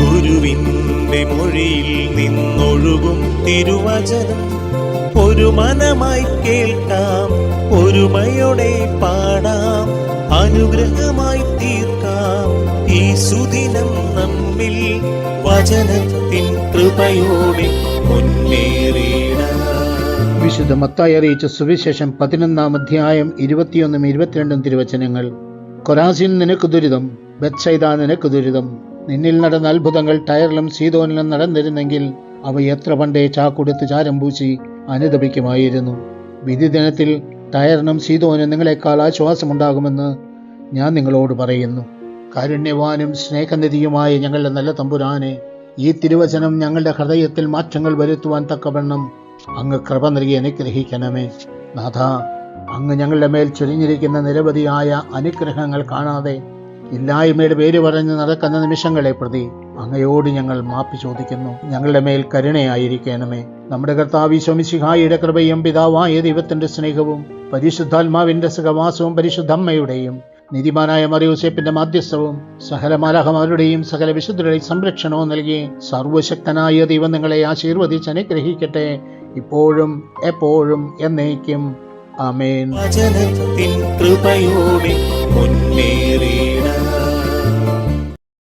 ഗുരുവിന്റെ മൊഴിയിൽ നിന്നൊഴുകും തിരുവചനം. ഒരു മനമായി കേൾക്കാം ഒരുമയോടെ പാടാം അനുഗ്രഹമായി തീർക്കാം. ഈ സുദിനം നമ്മിൽ വചനത്തിൻ കൃപയോടെ മുന്നേറിയിടാം വിശുദ്ധ മത്തായി അറിയിച്ച സുവിശേഷം പതിനൊന്നാം അധ്യായം ഇരുപത്തിയൊന്നും ഇരുപത്തിരണ്ടും തിരുവചനങ്ങൾ. കൊരാസിൻ നിനക്ക് ദുരിതം ബത്സൈദ നിനക്ക് ദുരിതം നിന്നിൽ നടന്ന അത്ഭുതങ്ങൾ ടയറിലും സീതോനിലും നടന്നിരുന്നെങ്കിൽ അവ എത്ര പണ്ടേ ചാക്കൊടുത്ത് ചാരം പൂശി അനുദപിക്കുമായിരുന്നു. വിധി ദിനത്തിൽ ടയറിനും സീതോനും നിങ്ങളെക്കാൾ ആശ്വാസമുണ്ടാകുമെന്ന് ഞാൻ നിങ്ങളോട് പറയുന്നു. കാരുണ്യവാനും സ്നേഹനിധിയുമായ ഞങ്ങളുടെ നല്ല തമ്പുരാനെ ഈ തിരുവചനം ഞങ്ങളുടെ ഹൃദയത്തിൽ മാറ്റങ്ങൾ വരുത്തുവാൻ തക്കവണ്ണം അങ്ങ് കൃപ നൽകി അനുഗ്രഹിക്കണമേ. നാഥ അങ്ങ് ഞങ്ങളുടെ മേൽ ചൊരിഞ്ഞിരിക്കുന്ന നിരവധിയായ അനുഗ്രഹങ്ങൾ കാണാതെ ഇല്ലായ്മയുടെ പേര് പറഞ്ഞ് നടക്കുന്ന നിമിഷങ്ങളെ പ്രതി അങ്ങയോട് ഞങ്ങൾ മാപ്പ് ചോദിക്കുന്നു. ഞങ്ങളുടെ മേൽ കരുണയായിരിക്കണമേ. നമ്മുടെ കർത്താവ് ശോമിശിഹായിയുടെ കൃപയും പിതാവായ ദൈവത്തിന്റെ സ്നേഹവും പരിശുദ്ധാത്മാവിന്റെ സഹവാസവും പരിശുദ്ധമ്മയുടെയും നീതിമാനായ മറിയൂസേപ്പിന്റെ മാധ്യസ്ഥവും സകല മാലാഹമാരുടെയും സകല വിശുദ്ധരുടെയും സംരക്ഷണവും നൽകി സർവശക്തനായ ദൈവം നിങ്ങളെ ആശീർവദിച്ച് അനുഗ്രഹിക്കട്ടെ. ഇപ്പോഴും എപ്പോഴും എന്നേക്കും. ആമേൻ. കൃപയോടെ മുന്നേറിയിടാം